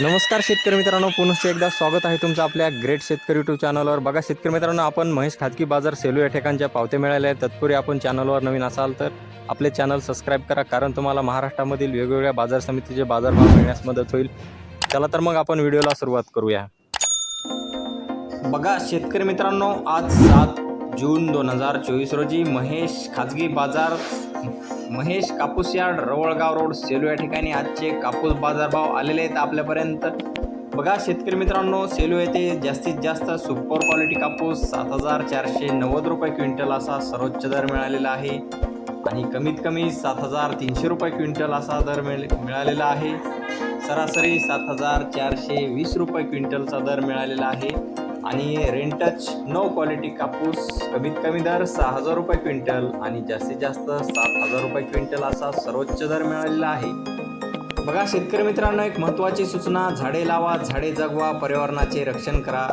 नमस्कार शेतकरी मित्रांनो पुनश्च एकदा स्वागत आहे तुमचं आपल्या ग्रेट शेतकरी यूट्यूब चॅनलवर. बघा शेतकरी मित्रांनो आपण महेश खाजगी बाजार सेलू या ठिकाणच्या पावते मिळाल्या आहेत. तत्पूर्वी आपण चॅनलवर नवीन असाल तर आपले चॅनल सबस्क्राईब करा कारण तुम्हाला महाराष्ट्रामधील वेगवेगळ्या बाजार समितीचे बाजारभाव मिळण्यास मदत होईल. चला तर मग आपण व्हिडिओला सुरुवात करूया. बघा शेतकरी मित्रांनो आज सात जून दोन हजार चोवीस रोजी महेश खाजगी बाजार महेश कापूस यार्ड रवळगाव रोड सेलू या ठिकाणी आजचे कापूस बाजारभाव आलेले आहेत आपल्यापर्यंत. बघा शेतकरी मित्रांनो सेलू येथे जास्तीत जास्त सुपर क्वालिटी कापूस सात हजार चारशे नव्वद रुपये क्विंटल असा सर्वोच्च दर मिळालेला आहे. आणि कमीत कमी सात हजार तीनशे रुपये क्विंटल असा दर मिळ मिळालेला आहे. सरासरी सात हजार चारशे वीस रुपये क्विंटलचा दर मिळालेला आहे. आणि रेंटच नो क्वालिटी कापूस कमीत कमी दर सहा हजार रुपये क्विंटल आणि जास्तीत जास्त सात हजार रुपये क्विंटल असा सर्वोच्च दर मिळालेला आहे. बघा शेतकरी मित्रांनो एक महत्त्वाची सूचना झाडे लावा झाडे जगवा पर्यावरणाचे रक्षण करा.